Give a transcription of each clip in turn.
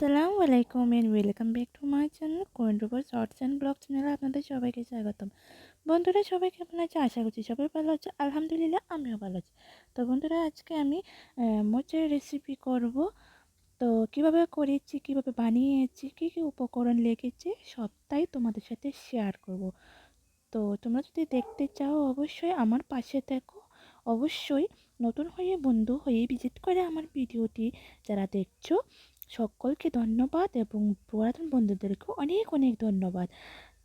আসসালামু আলাইকুম and welcome back to my channel কোয়েন্ড্রোবার shorts and vlog চ্যানেলে আপনাদের সবাইকে স্বাগতম। বন্ধুরা, সবাই কেমন আছে? আশা করছি সবাই ভালো আছে। আলহামদুলিল্লাহ, আমিও ভালো আছি। তো বন্ধুরা, আজকে আমি মোচের রেসিপি করব। তো কীভাবে করেছি, কীভাবে বানিয়েছি, কী কী উপকরণ লেগেছে, সবটাই তোমাদের সাথে শেয়ার করব। তো তোমরা যদি দেখতে চাও, অবশ্যই আমার পাশে দেখো অবশ্যই নতুন হয়ে, বন্ধু হয়ে ভিজিট করে আমার ভিডিওটি যারা দেখছ সকলকে ধন্যবাদ এবং পুরাতন বন্ধুদেরকেও অনেক অনেক ধন্যবাদ।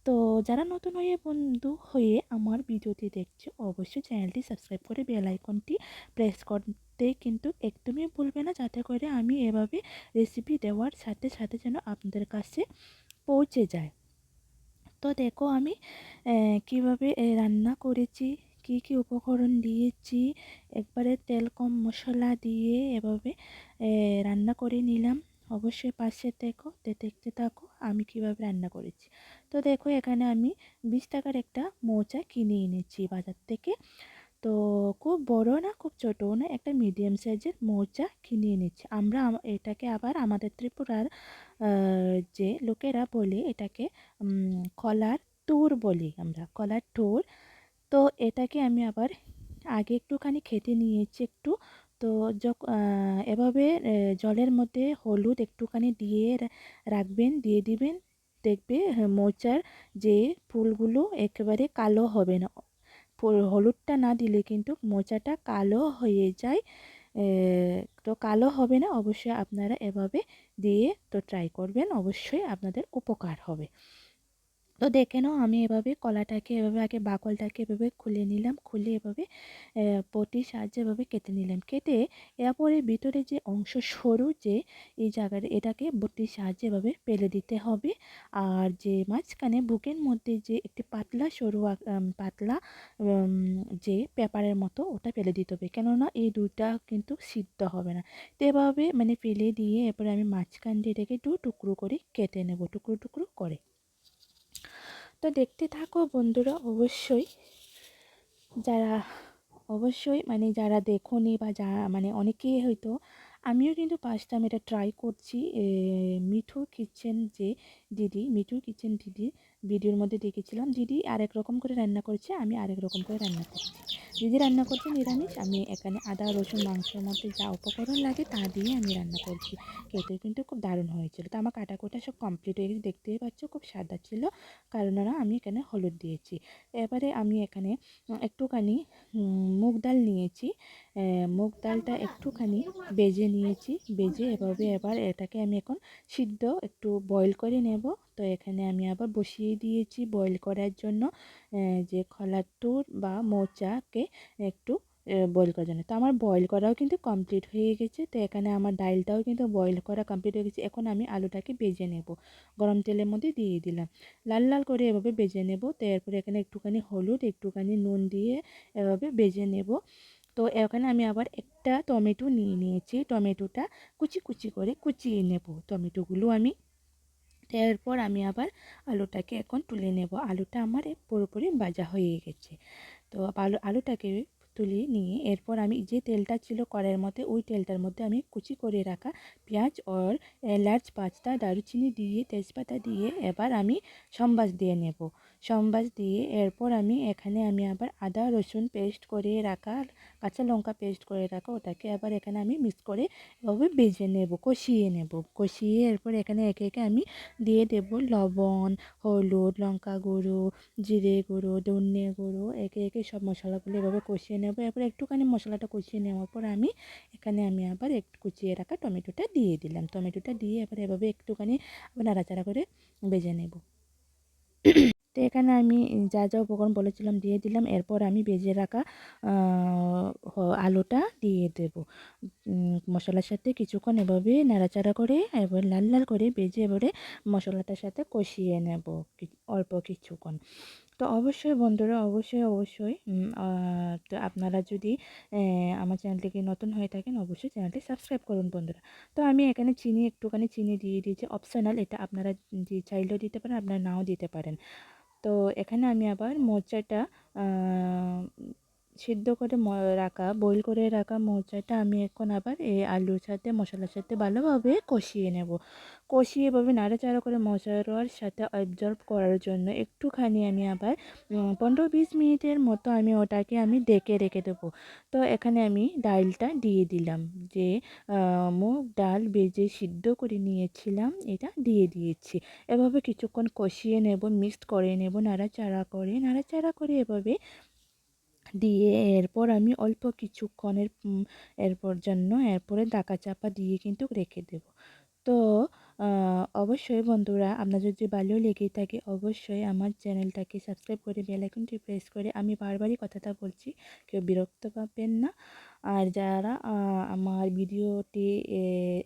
তো যারা নতুন হয়ে বন্ধু হয়ে আমার ভিডিওটি দেখছে, অবশ্যই চ্যানেলটি সাবস্ক্রাইব করে বেল আইকনটি প্রেস করতে কিন্তু একদমই ভুলবে না, যাতে করে আমি এভাবে রেসিপি দেওয়ার সাথে সাথে যেন আপনাদের কাছে পৌঁছে যায়। তো দেখো আমি কীভাবে রান্না করেছি, কি কি উপকরণ দিয়েছি, একবারে তেল, কম মশলা দিয়ে এভাবে রান্না করে নিলাম। অবশ্যই পাশে দেখো দেখতে থাকো আমি কীভাবে রান্না করেছি। তো দেখো এখানে আমি বিশ টাকার একটা মোচা কিনে এনেছি বাজার থেকে। তো খুব বড় না, খুব ছোটো না, একটা মিডিয়াম সাইজের মোচা কিনে এনেছি। আমরা এটাকে আবার আমাদের ত্রিপুরার যে লোকেরা বলে এটাকে কলার টুর বলি আমরা, কলার টুর তো এটাকে আমি আবার আগে একটুখানি খেতে নিয়েছি একটু। তো এভাবে জলের মধ্যে হলুদ একটুখানি দিয়ে রাখবেন, দিয়ে দিবেন। দেখবে মোচার যে ফুলগুলো একেবারে কালো হবে না। হলুদটা না দিলে কিন্তু মোচাটা কালো হয়ে যায়। তো কালো হবে না, অবশ্যই আপনারা এভাবে দিয়ে তো ট্রাই করবেন, অবশ্যই আপনাদের উপকার হবে। তো দেখে নাও, আমি এভাবে কলাটাকে, এভাবে আগে বাকলটাকে এভাবে খুলে নিলাম, খুলে এভাবে পটির সাহায্যে এভাবে কেটে নিলাম। কেটে এরপরে ভিতরে যে অংশ সরু যে, এই জায়গাটা, এটাকে বটির সাহায্যে এভাবে পেলে দিতে হবে। আর যে মাঝখানে বুকের মধ্যে যে একটি পাতলা সরু পাতলা যে পেপারের মতো, ওটা ফেলে দিতে হবে। কেননা এই দুটা কিন্তু সিদ্ধ হবে না। তো এভাবে মানে ফেলে দিয়ে এরপরে আমি মাঝখান দিয়ে এটাকে দু টুকরো করে কেটে নেব, টুকরো টুকরো করে। তো দেখতে থাকো বন্ধুরা, অবশ্যই। যারা, অবশ্যই মানে যারা দেখোনি বা যারা মানে অনেকেই হয়তো আমিও কিন্তু টাইম এটা ট্রাই করছি। মিঠু কিচেন যে দিদি মিঠু কিচেন দিদি, ভিডিওর মধ্যে দেখেছিলাম। দিদি আরেক রকম করে রান্না করছে, আমি আরেক রকম করে রান্না করছি। দিদি রান্না করছে নিরামিষ, আমি এখানে আদা, রসুন, মাংসের মধ্যে যা উপকরণ লাগে তা দিয়ে আমি রান্না করছি। খেতে কিন্তু খুব দারুণ হয়েছিল। তো আমার কাটাকুটা সব কমপ্লিট হয়ে গেছে। দেখতেই পাচ্ছ, খুব সাদা ছিল। কারণ ওরা আমি এখানে হলুদ দিয়েছি। এবারে আমি এখানে একটুখানি মুগ ডাল নিয়েছি। মুগ ডালটা একটুখানি বেজে নিয়েছি। বেজে এভাবে এবার এটাকে আমি এখন সিদ্ধ একটু বয়েল করে নেব। তো এখানে আমি আবার বসিয়ে দিয়েছি বয়েল করার জন্য। যে খলার টুর বা মোচাকে একটু বয়েল করার জন্য। তো আমার বয়েল করাও কিন্তু কমপ্লিট হয়ে গেছে। তো এখানে আমার ডালটাও কিন্তু বয়েল করা কমপ্লিট হয়ে গেছে। এখন আমি আলুটাকে বেজে নেব। গরম তেলের মধ্যে দিয়ে দিলাম। লাল লাল করে এভাবে বেজে নেব। তো এরপরে এখানে একটুখানি হলুদ, একটুখানি নুন দিয়ে এভাবে বেজে নেব। তো এখানে আমি আবার একটা টমেটো নিয়ে নিয়েছি। টমেটোটা কুচি কুচি করে কুচিয়ে নেব। টমেটোগুলো আমি এরপর আমি আবার আলুটাকে এখন তুলে নেব। আলুটা আমার পুরোপুরি ভাজা হয়ে গেছে। তো আলু, আলুটাকে তুলে নিয়ে এরপর আমি যে তেলটা ছিল কড়াইয়ের মধ্যে, ওই তেলটার মধ্যে আমি কুচি করে রাখা পেঁয়াজ ওর এলাচ, পাঁচটা দারুচিনি দিয়ে, তেজপাতা দিয়ে এবার আমি সম্বাস দিয়ে নেব। সম্বাস দিয়ে এরপর আমি এখানে আমি আবার আদা, রসুন পেস্ট করে রাখা, কাঁচা লঙ্কা পেস্ট করে রাখা, ওটাকে আবার এখানে আমি মিক্স করে এভাবে বেজে নেব, কষিয়ে নেব। কষিয়ে এরপর এখানে একে একে আমি দিয়ে দেব লবণ, হলুদ, লঙ্কা গুঁড়ো, জিরে গুঁড়ো, ধনে গুঁড়ো, একে একে সব মশলাগুলো এভাবে কষিয়ে নেব। এরপর একটুখানি মশলাটা কষিয়ে নেওয়ার পর আমি এখানে আমি আবার একটু কুচিয়ে রাখা টমেটোটা দিয়ে দিলাম। টমেটোটা দিয়ে এবার এভাবে একটুখানি আবার নাড়াচাড়া করে বেজে নেব। তো এখানে আমি যা যা উপকরণ বলেছিলাম দিয়ে দিলাম। এরপর আমি বেজে রাখা আলুটা দিয়ে দেব। মশলার সাথে কিছুক্ষণ এভাবে নাড়াচাড়া করে, এবার লাল লাল করে বেজে এবারে মশলাটার সাথে কষিয়ে নেব অল্প কিছুক্ষণ। তো অবশ্যই বন্ধুরা, অবশ্যই অবশ্যই তো আপনারা যদি আমার চ্যানেলটিকে নতুন হয়ে থাকেন, অবশ্যই চ্যানেলটি সাবস্ক্রাইব করুন বন্ধুরা। তো আমি এখানে চিনি, একটুখানি চিনি দিয়ে দিয়েছি, অপশনাল, এটা আপনারা চাইলেও দিতে পারেন, আপনারা নাও দিতে পারেন। তো এখানে আমি আবার মোচাটা সিদ্ধ করে রাখা বইল করে রাখা মোচাটা আমি এখন আবার এই আলুর সাথে, মশলার সাথে ভালোভাবে কষিয়ে নেব। কষিয়ে এভাবে নাড়াচাড়া করে মশলার সাথে অবজর্ব করার জন্য একটুখানি আমি আবার পনেরো বিশ মিনিটের মতো আমি ওটাকে আমি ডেকে রেখে দেবো। তো এখানে আমি ডালটা দিয়ে দিলাম যে মুগ ডাল বেজে সিদ্ধ করে নিয়েছিলাম, এটা দিয়ে দিয়েছি। এভাবে কিছুক্ষণ কষিয়ে নেব, মিক্সড করে নেব, নাড়াচাড়া করে নাড়াচাড়া করে এভাবে দিয়ে এরপর আমি অল্প কিছুক্ষণের এরপর জন্য এরপরে ডাকা চাপা দিয়ে কিন্তু রেখে দেব। তো অবশ্যই বন্ধুরা, আপনার যদি ভালো লেগে থাকে অবশ্যই আমার চ্যানেলটাকে সাবস্ক্রাইব করে বেলাইকনটি প্রেস করে আমি বারবারই কথাটা বলছি, কেউ বিরক্ত পাবেন না। আর যারা আমার ভিডিওটি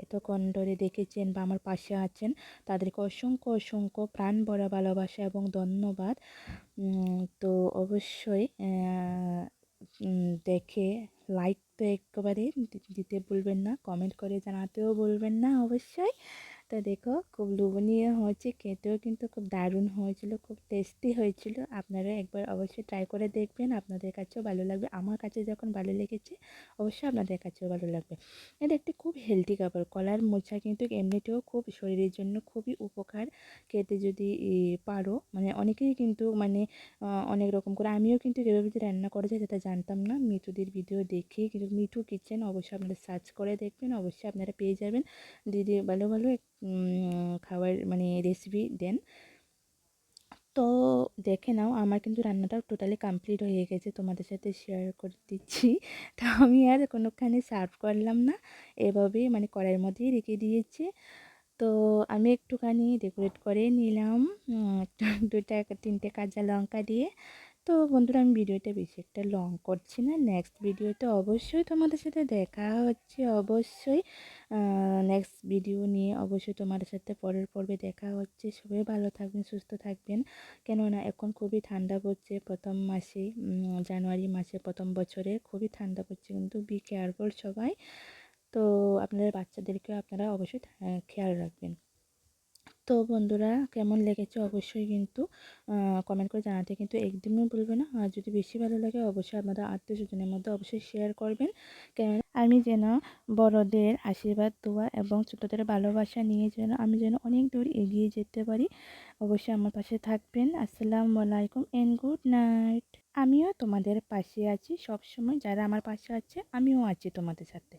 এতক্ষণ ধরে দেখেছেন বা আমার পাশে আছেন, তাদেরকে অসংখ্য অসংখ্য প্রাণ ভরা ভালোবাসা এবং ধন্যবাদ। তো অবশ্যই দেখে লাইক তো একেবারে দিতে ভুলবেন না কমেন্ট করে জানাতেও বলবেন না অবশ্যই। তো দেখো খুব লোভনীয় হয়েছে, খেতেও কিন্তু খুব দারুণ হয়েছিল, খুব টেস্টি হয়েছিল। আপনারা একবার অবশ্যই ট্রাই করে দেখবেন, আপনাদের কাছেও ভালো লাগবে। আমার কাছে যখন ভালো লেগেছে, অবশ্যই আপনাদের কাছেও ভালো লাগবে। এটা একটি খুব হেলদি খাবার, কলার মোচা কিন্তু এমনিতেও খুব শরীরের জন্য খুবই উপকার। খেতে যদি পারো মানে অনেকেই কিন্তু মানে অনেক রকম করে, আমিও কিন্তু এভাবে যে রান্না করা যায় সেটা জানতাম না। মিঠুদের ভিডিও দেখে কিন্তু মিঠু কিচেন অবশ্যই আপনারা সার্চ করে দেখবেন, অবশ্যই আপনারা পেয়ে যাবেন। দিদি ভালো ভালো খাবার মানে রেসিপি দেন। তো দেখে নাও, আমার কিন্তু রান্নাটাও টোটালি কমপ্লিট হয়ে গেছে, তোমাদের সাথে শেয়ার করে দিচ্ছি। তো আমি আর কোনোখানে সার্ভ করলাম না, এভাবেই মানে কড়াইয়ের মধ্যেই রেখে দিয়েছি। তো আমি একটুখানি ডেকোরেট করে নিলাম দুটা তিনটে কাঁচা লঙ্কা দিয়ে। তো বন্ধুরা, আমি ভিডিওটা বেশি একটা লং করছি না। নেক্সট ভিডিওতে অবশ্যই তোমাদের সাথে দেখা হচ্ছে, অবশ্যই। নেক্সট ভিডিও নিয়ে অবশ্যই তোমাদের সাথে পরের পর্বে দেখা হচ্ছে। সবাই ভালো থাকবেন, সুস্থ থাকবেন। কেননা এখন খুবই ঠান্ডা পড়ছে প্রথম মাসে জানুয়ারি মাসে প্রথম বছরে। খুবই ঠান্ডা পড়ছে, কিন্তু বি কেয়ারফুল সবাই। তো আপনাদের বাচ্চাদেরকেও আপনারা অবশ্যই খেয়াল রাখবেন। তো বন্ধুরা কেমন লেগেছে অবশ্যই কিন্তু কমেন্ট করে জানাতে কিন্তু একদমই ভুলবে না। আর যদি বেশি ভালো লাগে অবশ্যই আপনাদের আত্মীয় স্বজনের মধ্যে অবশ্যই শেয়ার করবেন। কেন আমি যেন বড়দের আশীর্বাদ, দোয়া এবং ছোটদের ভালোবাসা নিয়ে যেন আমি যেন অনেক দূর এগিয়ে যেতে পারি, অবশ্যই আমার পাশে থাকবেন। আসসালামু আলাইকুম এন্ড গুড নাইট আমিও তোমাদের পাশে আছি সব সময় যারা আমার পাশে আছে, আমিও আছি তোমাদের সাথে।